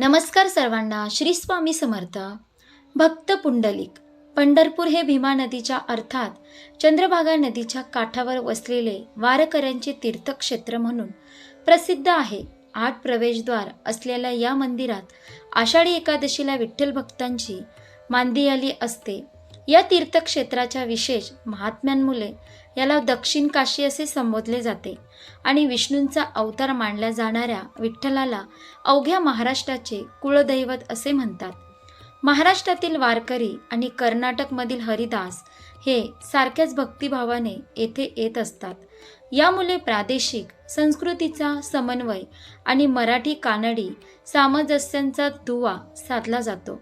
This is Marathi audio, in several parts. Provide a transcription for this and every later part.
नमस्कार सर्वांना श्री स्वामी समर्थ. भक्त पुंडलिक पंढरपूर हे भीमा नदीच्या अर्थात चंद्रभागा नदीच्या काठावर वसलेले वारकऱ्यांचे तीर्थक्षेत्र म्हणून प्रसिद्ध आहे. आठ प्रवेशद्वार असलेल्या या मंदिरात आषाढी एकादशीला विठ्ठल भक्तांची मांदियाली असते. या तीर्थक्षेत्राच्या विशेष महात्म्यांमुळे याला दक्षिण काशी असे संबोधले जाते आणि विष्णूंचा अवतार मानल्या जाणाऱ्या विठ्ठलाला अवघ्या महाराष्ट्राचे कुळदैवत असे म्हणतात. महाराष्ट्रातील वारकरी आणि कर्नाटकमधील हरिदास हे सारख्याच भक्तिभावाने येथे येत असतात. यामुळे प्रादेशिक संस्कृतीचा समन्वय आणि मराठी कानडी सामंजस्यांचा दुवा साधला जातो.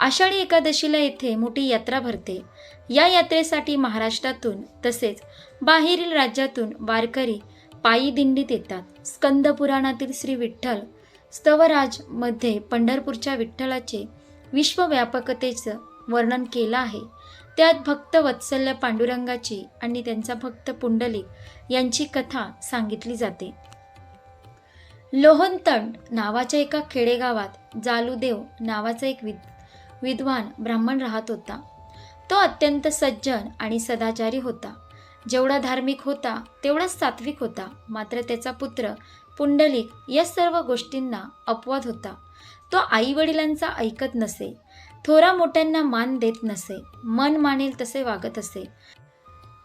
आषाढी एकादशीला येथे मोठी यात्रा भरते. या यात्रेसाठी महाराष्ट्रातून तसेच बाहेरील राज्यातून वारकरी पायी दिंडीत येतात. स्कंद पुराणातील श्री विठ्ठल स्तवराजमध्ये पंढरपूरच्या विठ्ठलाचे विश्वव्यापकतेचं वर्णन केलं आहे. त्यात भक्त वत्सल्य पांडुरंगाची आणि त्यांचा भक्त पुंडलिक यांची कथा सांगितली जाते. लोहनतंड नावाच्या एका खेडेगावात जालूदेव नावाचा एक विद विद्वान ब्राह्मण राहत होता. तो अत्यंत सज्जन आणि सदाचारी होता. जेवढा धार्मिक होता तेवढाच सात्विक होता. मात्र त्याचा पुत्र पुंडलिक या सर्व गोष्टींना अपवाद होता. तो आई वडिलांचा ऐकत नसे. थोरा मोठ्यांना मान देत नसे. मन मानेल तसे वागत असे.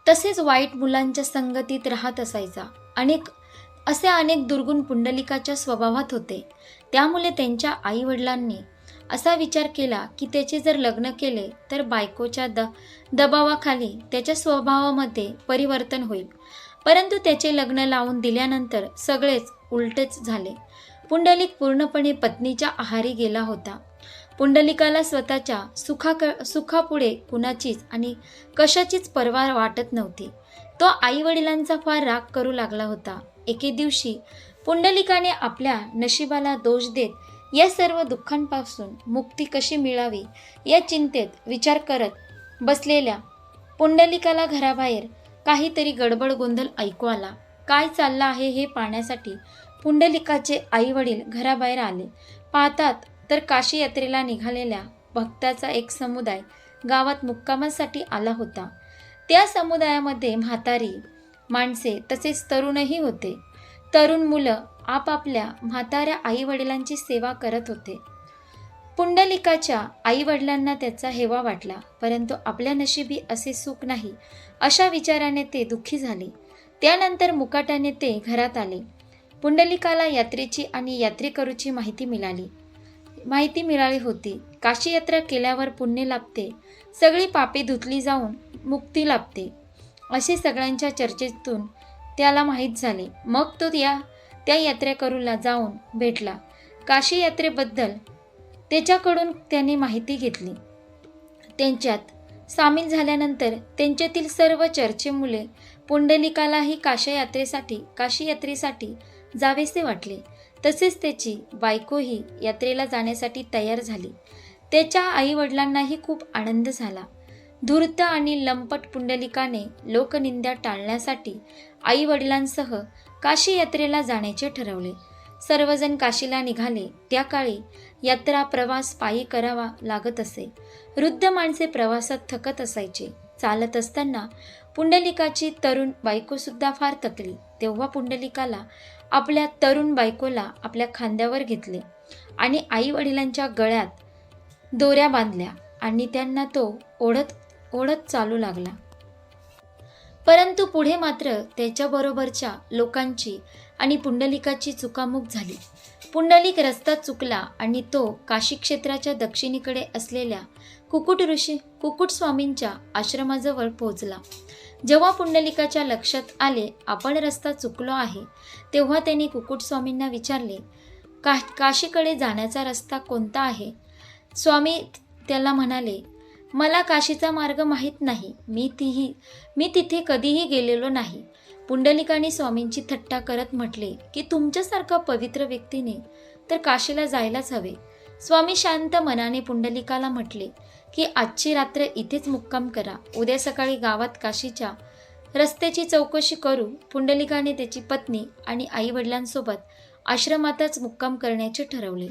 तसेच वाईट मुलांच्या संगतीत राहत असायचा. अनेक असे अनेक दुर्गुण पुंडलिकाच्या स्वभावात होते. त्यामुळे त्यांच्या आई वडिलांनी असा विचार केला की त्याचे जर लग्न केले तर बायकोच्या द दबावाखाली त्याच्या स्वभावामध्ये परिवर्तन होईल. परंतु त्याचे लग्न लावून दिल्यानंतर सगळेच उलटेच झाले. पुंडलिक पूर्णपणे पत्नीच्या आहारी गेला होता. पुंडलिकाला स्वतःच्या सुखा सुखापुढे कुणाचीच आणि कशाचीच पर्वा वाटत नव्हती. तो आई वडिलांचा फार राग करू लागला होता. एके दिवशी पुंडलिकाने आपल्या नशिबाला दोष देत या सर्व दुःखांपासून मुक्ती कशी मिळावी या चिंतेत विचार करत बसलेल्या पुंडलिकाला घराबाहेर काहीतरी गडबड गोंधळ ऐकू आला. काय चाललं आहे हे पाहण्यासाठी पुंडलिकाचे आई वडील घराबाहेर आले. पाहतात तर काशी यात्रेला निघालेल्या भक्ताचा एक समुदाय गावात मुक्कामासाठी आला होता. त्या समुदायामध्ये म्हातारी माणसे तसेच तरुणही होते. तरुण मुलं आपापल्या म्हाताऱ्या आई वडिलांची सेवा करत होते. पुंडलिकाच्या आई वडिलांना त्याचा हेवा वाटला परंतु आपल्या नशिबी असे सुख नाही अशा विचाराने ते दुःखी झाले. त्यानंतर मुकाट्याने ते घरात आले. पुंडलिकाला यात्रेची आणि यात्रेकरूची माहिती मिळाली. माहिती मिळाली होती. काशी यात्रा केल्यावर पुण्य लाभते. सगळी पापे धुतली जाऊन मुक्ती लाभते. असे सगळ्यांच्या चर्चेतून त्याला माहीत झाले. मग तो या त्या यात्रेकरूला जाऊन भेटला. काशी यात्रेबद्दल त्याच्याकडून त्याने माहिती घेतली. त्यांच्यात सामील झाल्यानंतर त्यांच्यातील सर्व चर्चेमुळे पुंडलिकालाही काशा यात्रेसाठी काशी यात्रेसाठी जावेसे वाटले. तसेच त्याची बायकोही यात्रेला जाण्यासाठी तयार झाली. त्याच्या आईवडिलांनाही खूप आनंद झाला. धूर्त आणि लंपट पुंडलिकाने लोकनिंदा टाळण्यासाठी आईवडिलांसह काशी यात्रेला जाण्याचे ठरवले. सर्वजण काशीला निघाले. त्या काळी यात्रा प्रवास पायी करावा लागत असे. वृद्ध माणसे प्रवासात थकत असायचे. चालत असताना पुंडलिकाची तरुण बायकोसुद्धा फार थकली. तेव्हा पुंडलिकाला आपल्या तरुण बायकोला आपल्या खांद्यावर घेतले आणि आई वडिलांच्या गळ्यात दोऱ्या बांधल्या आणि त्यांना तो ओढत ओढत चालू लागला. परंतु पुढे मात्र त्याच्याबरोबरच्या लोकांची आणि पुंडलिकाची चुकामुक झाली. पुंडलिक रस्ता चुकला आणि तो काशी क्षेत्राच्या दक्षिणेकडे असलेल्या कुकुट ऋषी कुकुट स्वामींच्या आश्रमाजवळ पोहोचला. जेव्हा पुंडलिकाच्या लक्षात आले आपण रस्ता चुकलो आहे तेव्हा त्यांनी कुकुट स्वामींना विचारले का काशीकडे जाण्याचा रस्ता कोणता आहे? स्वामी त्याला म्हणाले मला काशीचा मार्ग माहीत नाही. मी तीही मी तिथे कधीही गेलेलो नाही. पुंडलिकाने स्वामींची थट्टा करत म्हटले की तुमच्यासारखा पवित्र व्यक्तीने तर काशीला जायलाच हवे. स्वामी शांत मनाने पुंडलिकाला म्हटले की आजची रात्र इथेच मुक्काम करा. उद्या सकाळी गावात काशीच्या रस्त्याची चौकशी करू. पुंडलिकाने त्याची पत्नी आणि आई वडिलांसोबत आश्रमातच मुक्काम करण्याचे ठरवले.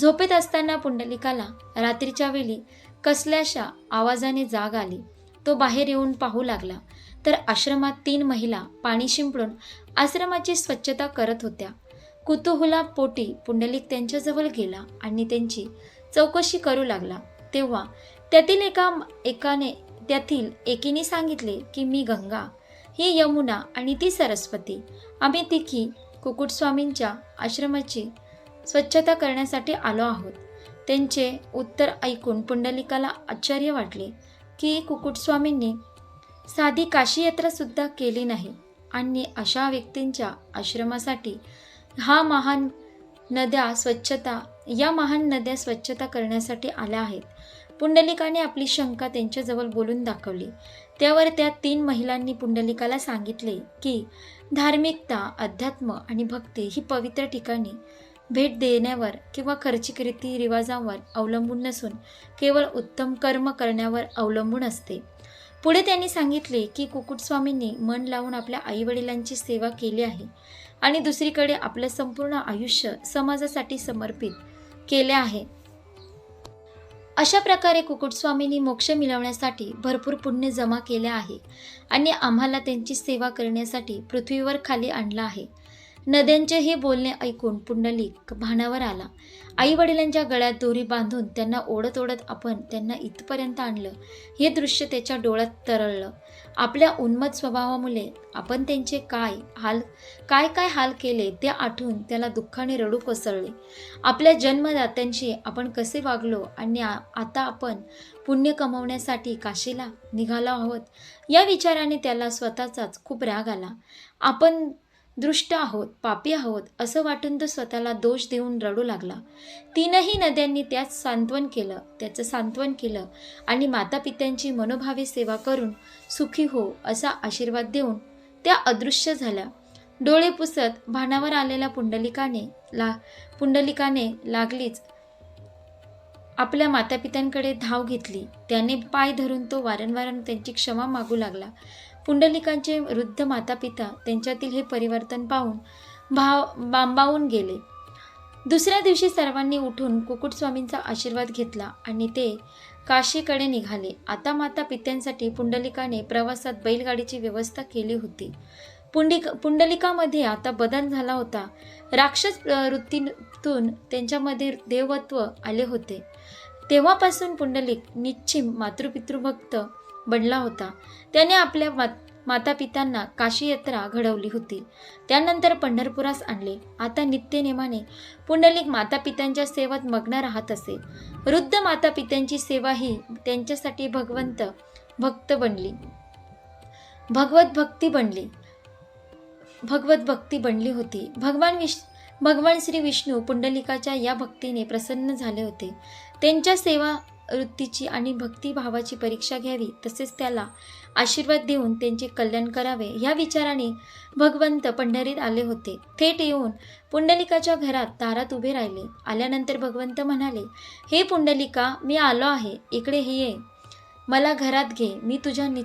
झोपेत असताना पुंडलिकाला रात्रीच्या वेळी कसल्याशा आवाजाने जाग आली. तो बाहेर येऊन पाहू लागला. तर आश्रमात तीन महिला पाणी शिंपडून आश्रमाची स्वच्छता करत होत्या. कुतुहुला पोटी पुंडलिक त्यांच्याजवळ गेला आणि त्यांची चौकशी करू लागला. तेव्हा त्यातील एका एकाने त्यातील एकीने सांगितले की मी गंगा ही यमुना आणि ती सरस्वती. आम्ही तिघी कुकुटस्वामींच्या आश्रमाची स्वच्छता करण्यासाठी आलो आहोत. त्यांचे उत्तर ऐकून पुंडलिकाला आश्चर्य वाटले की कुकुटस्वामींनी साधी काशी यात्रासुद्धा केली नाही. आणि अशा व्यक्तींच्या आश्रमासाठी हा महान नद्या स्वच्छता या महान नद्या स्वच्छता करण्यासाठी आल्या आहेत. पुंडलिकाने आपली शंका त्यांच्याजवळ बोलून दाखवली. त्यावर त्या तीन महिलांनी पुंडलिकाला सांगितले की धार्मिकता अध्यात्म आणि भक्ती ही पवित्र ठिकाणी. भेट देण्यावर किंवा खर्चिक रीती रिवाजांवर अवलंबून नसून केवळ उत्तम कर्म करण्यावर अवलंबून असते. पुढे त्यांनी सांगितले की कुकुटस्वामींनी मन लावून आपल्या आईवडिलांची सेवा केली आहे आणि दुसरीकडे आपलं संपूर्ण आयुष्य समाजासाठी समर्पित केले आहे. अशा प्रकारे कुकुटस्वामींनी मोक्ष मिळवण्यासाठी भरपूर पुण्य जमा केले आहे आणि आम्हाला त्यांची सेवा करण्यासाठी पृथ्वीवर खाली आणलं आहे. नद्यांचे हे बोलणे ऐकून पुंडलिक भानावर आला. आई वडिलांच्या गळ्यात दोरी बांधून त्यांना ओढत ओढत आपण त्यांना इथपर्यंत आणलं. हे दृश्य त्याच्या डोळ्यात तरळलं. आपल्या उन्मत स्वभावामुळे आपण त्यांचे काय हाल काय काय हाल केले ते आठवून त्याला दुःखाने रडू कोसळले. आपल्या जन्मदात्यांशी आपण कसे वागलो आणि आता आपण पुण्य कमवण्यासाठी काशीला निघालो आहोत या विचाराने त्याला स्वतःचाच खूप राग आला. आपण दृष्ट आहोत पापी आहोत असं वाटून तो स्वतःला दोष देऊन रडू लागला. तीनही नद्यांनी त्यात सांत्वन केलं त्याचं सांत्वन केलं आणि मातापित्यांची मनोभावे सेवा करून सुखी हो असा आशीर्वाद देऊन त्या अदृश्य झाल्या. डोळे पुसत भानावर आलेल्या पुंडलिकाने ला पुंडलिकाने लागलीच. आपल्या मातापित्यांकडे धाव घेतली. त्याने पाय धरून तो वारंवार त्यांची क्षमा मागू लागला. पुंडलिकांचे वृद्ध मातापिता त्यांच्यातील हे परिवर्तन पाहून भाव बांबावून गेले. दुसऱ्या दिवशी सर्वांनी उठून कुकुटस्वामींचा आशीर्वाद घेतला आणि ते काशीकडे निघाले. आता माता पित्यांसाठी पुंडलिकाने प्रवासात बैलगाडीची व्यवस्था केली होती. पुंडिक पुंडलिकामध्ये आता बदल झाला होता. राक्षस वृत्तीतून त्यांच्यामध्ये देवत्व आले होते. तेव्हापासून पुंडलिक निश्चिम मातृपितृभक्त बनला होता. त्याने आपल्या मात मातापित्यांना काशी यात्रा घडवली होती. त्यानंतर पंढरपुरास आणले. आता नित्यनेमाने पुंडलिक मातापित्यांच्या सेवेत मग्न राहत असे. वृद्ध मातापित्यांची सेवा ही त्यांच्यासाठी भगवंत भक्त बनली. भगवत भक्ती बनली. भगवत भक्ती बनली होती. भगवान विश भगवान श्री विष्णू पुंडलिकाच्या या भक्तीने प्रसन्न झाले होते. त्यांच्या सेवा वृत्तीची आणि भक्तिभावाची परीक्षा घ्यावी तसेच त्याला आशीर्वाद देऊन त्यांचे कल्याण करावे या विचाराने भगवंत पंढरीत आले होते. थेट येऊन पुंडलिकाच्या घरात दारात उभे राहिले. आल्यानंतर भगवंत म्हणाले हे पुंडलिका मी आलो आहे. इकडे हे ये. मला घरात घे. मी तुझ्या नि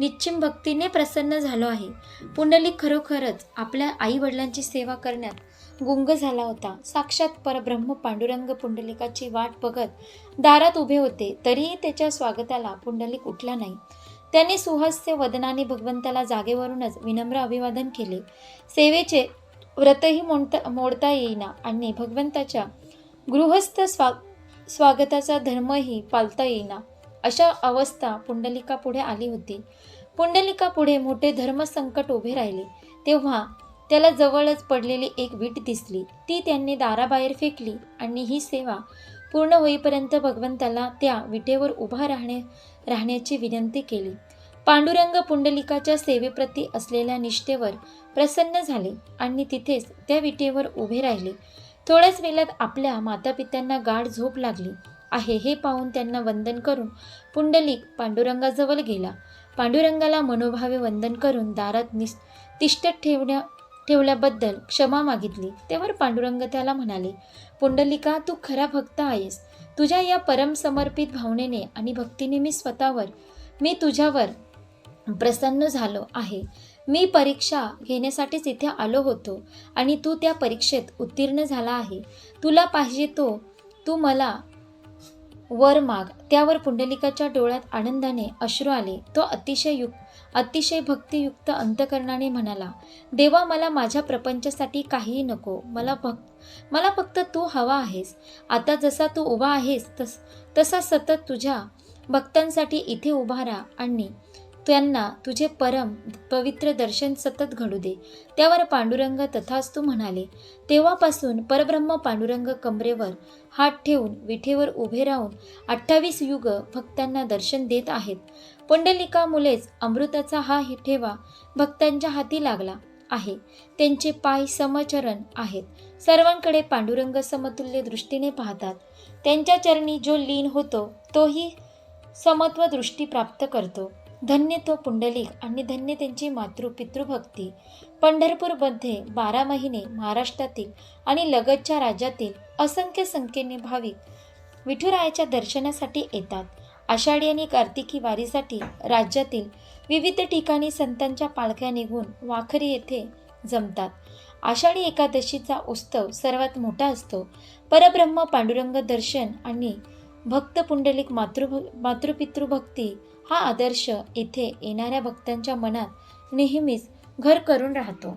निश्चिम भक्तीने प्रसन्न झालो आहे. पुंडलिक खरोखरच आपल्या आई वडिलांची सेवा करण्यात गुंग झाला होता. साक्षात परब्रह्म पांडुरंग पुंडलिकाची वाट बघत दारात उभे होते. तरीही त्याच्या स्वागताला पुंडलिक उठला नाही. त्याने सुहास्य वदनाने भगवंताला जागेवरूनच विनम्र अभिवादन केले. सेवेचे व्रतही मोडता मोडता येईना आणि भगवंताच्या गृहस्थ स्वा स्वागताचा धर्मही पालता येईना अशा अवस्था पुंडलिका पुढे आली होती. पुंडलिका पुढे मोठे धर्मसंकट उभे राहिले. तेव्हा त्याला जवळच पडलेली एक वीट दिसली. ती त्यांनी दाराबाहेर फेकली आणि ही सेवा पूर्ण होईपर्यंत भगवंताला त्या विटेवर उभा राहणे राहण्याची विनंती केली. पांडुरंग पुंडलिकाच्या सेवेप्रती असलेल्या निष्ठेवर प्रसन्न झाले आणि तिथेच त्या विटेवर उभे राहिले. थोड्याच वेळात आपल्या मातापित्यांना गाढ झोप लागली. आहे हे पाहून त्यांना वंदन करून पुंडलिक पांडुरंगाजवळ गेला. पांडुरंगाला मनोभावे वंदन करून दारात निस तिष्ठत ठेवण्या ठेवल्याबद्दल क्षमा मागितली. तेव्हा पांडुरंग त्याला म्हणाले पुंडलिका तू खरा भक्त आहेस. तुझ्या या परमसमर्पित भावनेने आणि भक्तीने मी स्वतःवर मी तुझ्यावर प्रसन्न झालो आहे. मी परीक्षा घेण्यासाठीच इथे आलो होतो आणि तू त्या परीक्षेत उत्तीर्ण झाला आहे. तुला पाहिजे तो तू मला वर माग. त्यावर पुंडलिकाच्या डोळ्यात आनंदाने अश्रू आले. तो अतिशय युक्त अतिशय भक्तियुक्त अंतकरणाने म्हणाला देवा मला माझ्या प्रपंचासाठी काहीही नको. मला भक्त मला फक्त तू हवा आहेस. आता जसा तू उभा आहेस तस तसा सतत तुझ्या भक्तांसाठी इथे उभा राहा आणि त्यांना तुझे परम पवित्र दर्शन सतत घडू दे. त्यावर पांडुरंग तथास्तू म्हणाले तेव्हापासून परब्रह्म पांडुरंग कमरेवर हात ठेवून विठेवर उभे राहून अठ्ठावीस युग भक्तांना दर्शन देत आहेत. पुंडलिका मुलेच अमृताचा हा ठेवा भक्तांच्या हाती लागला आहे. त्यांचे पाय समचरण आहेत. सर्वांकडे पांडुरंग समतुल्य दृष्टीने पाहतात. त्यांच्या चरणी जो लीन होतो तोही समत्व दृष्टी प्राप्त करतो. धन्य तो पुंडलिक आणि धन्य त्यांची मातृ पितृभक्ती पंढरपूरमध्ये बारा महिने महाराष्ट्रातील आणि लगतच्या राज्यातील असंख्य संख्येने भाविक विठुरायाच्या दर्शनासाठी येतात. आषाढी आणि कार्तिकी वारीसाठी राज्यातील विविध ठिकाणी संतांच्या पालख्या निघून वाखरी येथे जमतात. आषाढी एकादशीचा उत्सव सर्वात मोठा असतो. परब्रह्म पांडुरंग दर्शन आणि भक्त पुंडलिक मातृ मातृपितृभक्ती हा आदर्श येथे येणाऱ्या भक्तांच्या मनात नेहमीच घर करून राहतो.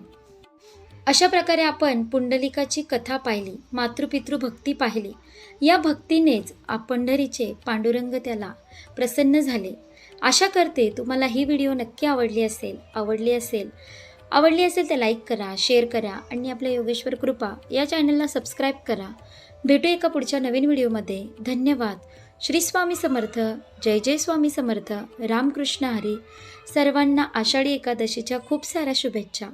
अशा प्रकारे आपण पुंडलिकाची कथा पाहिली मातृपितृ भक्ती पाहिली. या भक्तीनेच पंढरीचे पांडुरंग त्याला प्रसन्न झाले. आशा करते तुम्हाला ही व्हिडिओ नक्की आवडली असेल आवडली असेल आवडली असेल तर लाईक करा शेअर करा आणि आपल्या योगेश्वर कृपा या चॅनलला सबस्क्राईब करा. भेटू एका पुढच्या नवीन व्हिडिओमध्ये. धन्यवाद. श्री स्वामी समर्थ जय जय स्वामी समर्थ रामकृष्ण हरी. सर्वांना आषाढी एकादशीच्या खूप साऱ्या शुभेच्छा.